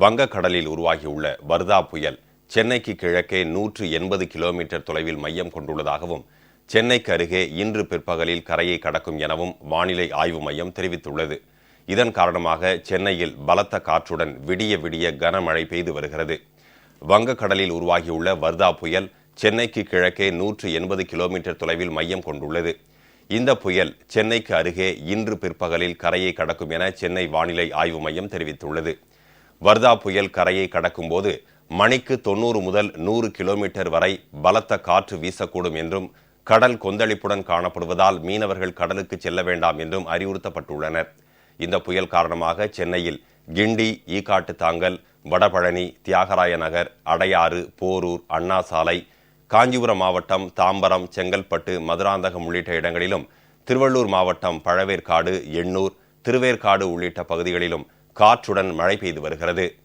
வங்கக்கடலில் உருவாகியுள்ள வர்தா புயல் சென்னைக்கு கிழக்கே நூற்று எண்பது கிலோமீட்டர் தொலைவில் மையம் கொண்டுள்ளதாகவும் சென்னைக்கு அருகே இன்று பிற்பகலில் கரையை கடக்கும் எனவும் வானிலை ஆய்வு மையம் தெரிவித்துள்ளது. இதன் காரணமாக சென்னையில் பலத்த காற்றுடன் விடிய விடிய கனமழை பெய்து வருகிறது. வங்கக்கடலில் உருவாகியுள்ள வர்தா புயல் சென்னைக்கு கிழக்கே நூற்று எண்பது கிலோமீட்டர் தொலைவில் மையம் கொண்டுள்ளது. இந்த புயல் சென்னைக்கு அருகே இன்று பிற்பகலில் கரையை கடக்கும் என சென்னை வானிலை ஆய்வு மையம் தெரிவித்துள்ளது. வர்தா புயல் கரையை கடக்கும்போது மணிக்கு தொண்ணூறு முதல் நூறு கிலோமீட்டர் வரை பலத்த காற்று வீசக்கூடும் என்றும் கடல் கொந்தளிப்புடன் காணப்படுவதால் மீனவர்கள் கடலுக்கு செல்ல வேண்டாம் என்றும் அறிவுறுத்தப்பட்டுள்ளனர். இந்த புயல் காரணமாக சென்னையில் கிண்டி ஈக்காட்டு தாங்கல் வடபழனி தியாகராய நகர் அடையாறு போரூர் அண்ணா சாலை காஞ்சிபுரம் மாவட்டம் தாம்பரம் செங்கல்பட்டு மதுராந்தகம் உள்ளிட்ட இடங்களிலும் திருவள்ளூர் மாவட்டம் பழவேற்காடு எண்ணூர் திருவேற்காடு உள்ளிட்ட பகுதிகளிலும் காற்றுடன் மழை பெய்து வருகிறது.